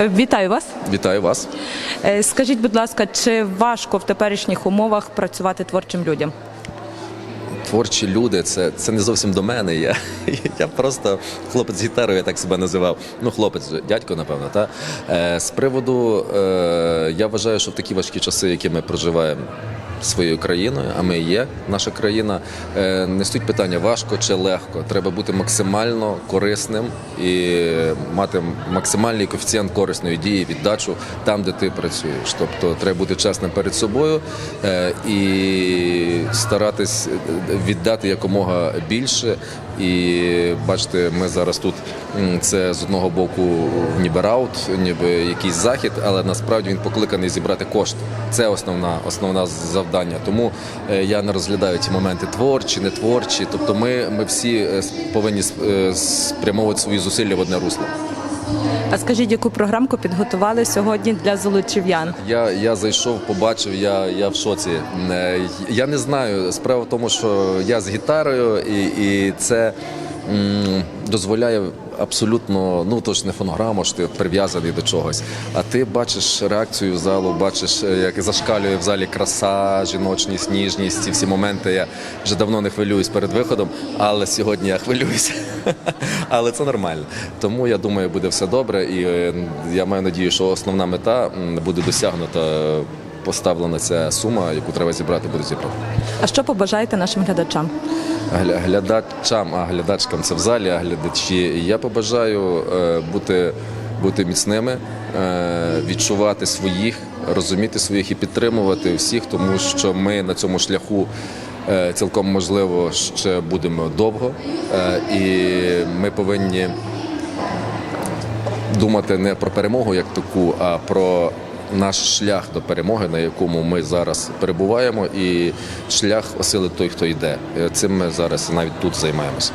Вітаю вас. Вітаю вас. Е, Скажіть, будь ласка, чи важко в теперішніх умовах працювати творчим людям? Творчі люди, це, це не зовсім до мене. Я, я просто хлопець гітарою, я так себе називав. Ну, хлопець, дядько, напевно. Та? Е, з приводу, е, я вважаю, що в такі важкі часи, які ми проживаємо своєю країною, а ми є наша країна, е, не питання важко чи легко. Треба бути максимально корисним і мати максимальний коефіцієнт корисної дії, віддачу там, де ти працюєш. Тобто треба бути чесним перед собою е, і старатись віддати якомога більше. І бачите, ми зараз тут це з одного боку ніби раут, ніби якийсь захід, але насправді він покликаний зібрати кошти. Це основна основна завдання. Тому е, я не розглядаю ці моменти творчі, не творчі. Тобто, ми, ми всі е, повинні е, спрямовувати свої зусилля в одне русло. А скажіть, яку програмку підготували сьогодні для золочів'ян? Я, я зайшов, побачив, я, я в шоці. Е, Я не знаю. Справа в тому, що я з гітарою, і, і це м, дозволяє абсолютно, ну то ж не фонограма, що ти прив'язаний до чогось. А ти бачиш реакцію залу, бачиш, е, як зашкалює в залі краса, жіночність, ніжність, ці всі моменти. Я вже давно не хвилююсь перед виходом, але сьогодні я хвилююся. Але це нормально. Тому я думаю, буде все добре. І е, я маю надію, що основна мета буде досягнута. Поставлена ця сума, яку треба зібрати, буде зібрана. А що побажаєте нашим глядачам? Гля- Глядачам, а глядачкам це в залі, а глядачі. Я побажаю е, бути, бути міцними, е, відчувати своїх, розуміти своїх і підтримувати всіх, тому що ми на цьому шляху. е, Цілком можливо ще будемо довго, і ми повинні думати не про перемогу як таку, а про наш шлях до перемоги, на якому ми зараз перебуваємо, і шлях осилить той, хто йде. Е, Цим ми зараз навіть тут займаємося.